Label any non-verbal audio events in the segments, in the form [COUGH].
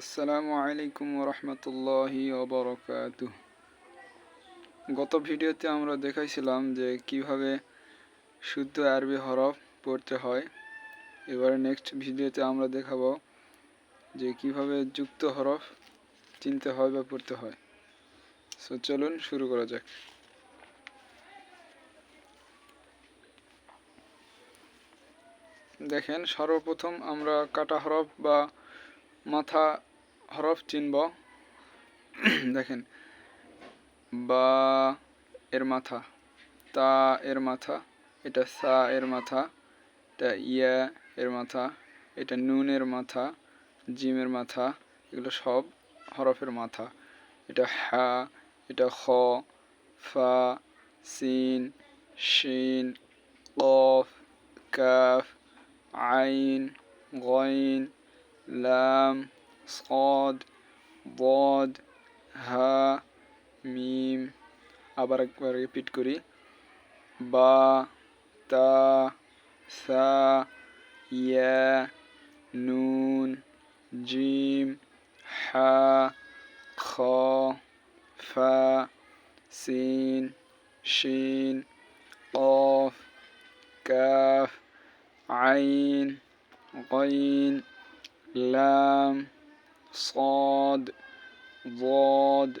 আসসালামু আলাইকুম রহমতুল্লাহি ওবরকাত গত ভিডিওতে আমরা দেখাইছিলাম যে কীভাবে শুদ্ধ আরবি হরফ পড়তে হয়। এবারে নেক্সট ভিডিওতে আমরা দেখাবো যে কীভাবে যুক্ত হরফ চিনতে হয় বা পড়তে হয়। সো চলুন শুরু করা যাক। দেখেন, সর্বপ্রথম আমরা কাটা হরফ বা মাথা হরফ চিনব। [CLEARS THROAT] দেখেন। বা এর মাথা, তা এর মাথা, এটা সা এর মাথা, এটা ইয়া এর মাথা, এটা নুনের মাথা জিমের মাথা, এগুলো সব হরফের মাথা। এটা হা, এটা খ, ফা, সিন, শিন, কফ, কাফ, আইন, গইন লাম সদ বদ হা মিম আবার একবার রিপিট করি বা তা সা ইয়া নুন জিম হা খ ফা সিন শিন قاف كاف عين غين লাম صاد ضاد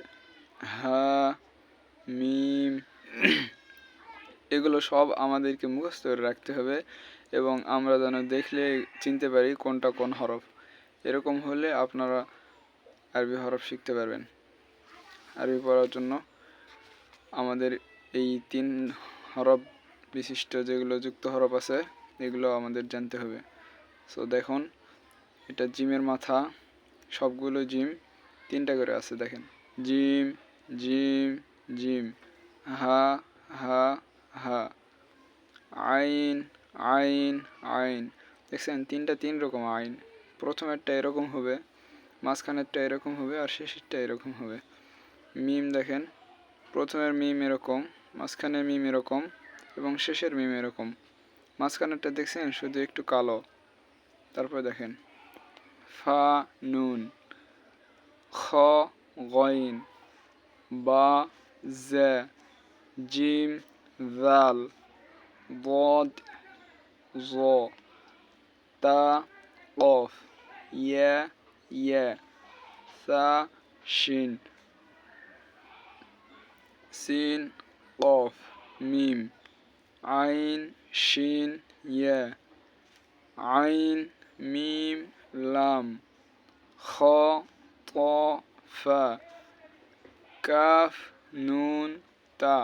হা মিম [CLEARS THROAT] এগুলো সব আমাদেরকে মুখস্থ করে রাখতে হবে এবং আমরা যেন দেখলে চিনতে পারি কোনটা কোন হরফ এরকম হলে আপনারা আরবি হরফ শিখতে পারবেন আরবি পড়ার জন্য আমাদের এই তিন হরফ বিশিষ্ট যেগুলো যুক্ত হরফ আছে এগুলো আমাদের জানতে হবে সো দেখুন এটা জিমের মাথা, সবগুলো জিম, তিনটা করে আছে দেখেন। জিম জিম জিম, হা হা হা, আইন আইন আইন। দেখছেন, তিনটা তিন রকম আইন। প্রথমেরটা এরকম হবে, মাঝখানেরটা এরকম হবে, আর শেষেরটা এরকম হবে। মিম দেখেন, প্রথমের মিম এরকম, মাঝখানের মিম এরকম, এবং শেষের মিম এরকম। মাঝখানেরটা দেখছেন, শুধু একটু কালো। তারপর দেখেন ফা নুন খ গইন বা জে জিম জাল বদ জ তা কফ ইয়া ইয়া সা শিন সিন কফ মিম আইন শিন ইয়া আইন মিম লাম খ ত ফা কাফ নুন তা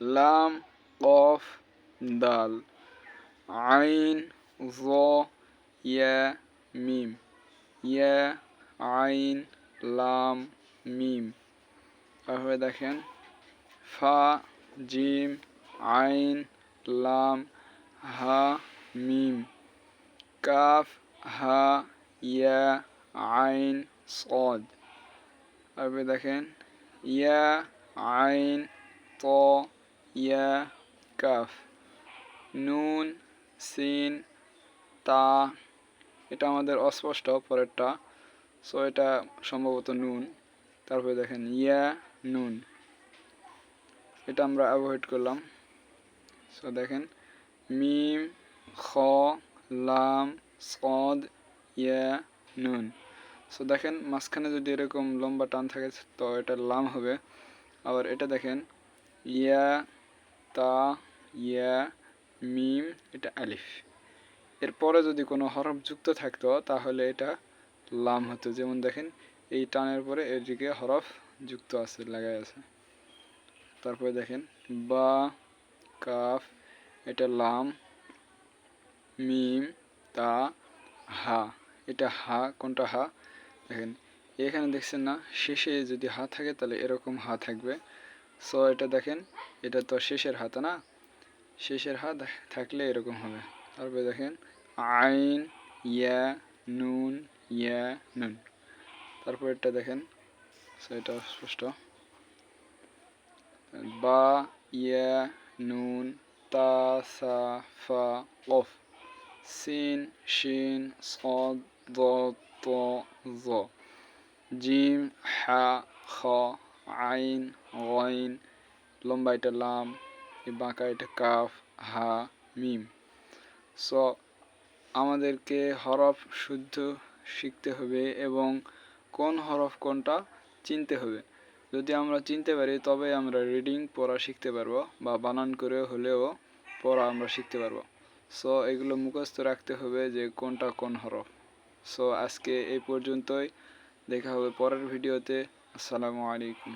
লাম কফ দাল আইন জ ইয়া মিম ইয়া আইন লাম মিম তারপরে দেখেন, ফা, জিম, আইন, লাম, হা, মিম। কাফ হা ইয়া আইন সদ তারপরে দেখেন ইয়া আইন ত ইয়া কাফ নুন সিন তা এটা আমাদের অস্পষ্ট পরেরটা। সো এটা সম্ভবত নুন। তারপরে দেখেন, ইয়া, নুন। এটা আমরা অ্যাভয়েড করলাম। সো দেখেন, মিম, খ লাম, সদ, ইয়া, নুন। সো দেখেন, মাঝখানে যদি এরকম লম্বা টান থাকে, তো এটা লাম হবে। আবার এটা দেখেন, ইয়া, তা, ইয়া, মিম, এটা আলিফ। এরপরে যদি কোনো হরফ যুক্ত থাকতো, তাহলে এটা লাম হতো। যেমন দেখেন, এই টানের পরে এদিকে হরফ যুক্ত আছে, লাগাই আছে। তারপরে দেখেন, বা, কাফ, এটা লাম মিম, তা, হা। এটা হা, কোনটা হা? দেখেন, এখানে দেখছেন না, শেষে যদি হা থাকে তাহলে এরকম হা থাকবে। সো, এটা দেখেন, এটা তো শেষের হাত না? শেষের হাত থাকলে এরকম হবে। তারপরে দেখেন, আইন, ইয়া, নুন ইয়া, নুন। তারপর এটা দেখেন, সো, এটা স্পষ্ট। বা, ইয়া, নুন, তা, সা, ফা কফ সিন, শিন, সদ দ ত, জ। জিম, হা, খ, আইন, গইন, লম্বা এটা লাম বাঁকা এটা কাফ, হা, মিম। স, আমাদেরকে হরফ শুদ্ধ শিখতে হবে এবং কোন হরফ কোনটা চিনতে হবে। যদি আমরা চিনতে পারি তবে আমরা রিডিং পড়া শিখতে পারব বা বানান করে হলেও পড়া আমরা শিখতে পারব। সো এগুলো মুখস্থ রাখতে হবে যে কোনটা কোন হরফ। সো আজকে এই পর্যন্তই। দেখা হবে পরের ভিডিওতে। আসসালামু আলাইকুম।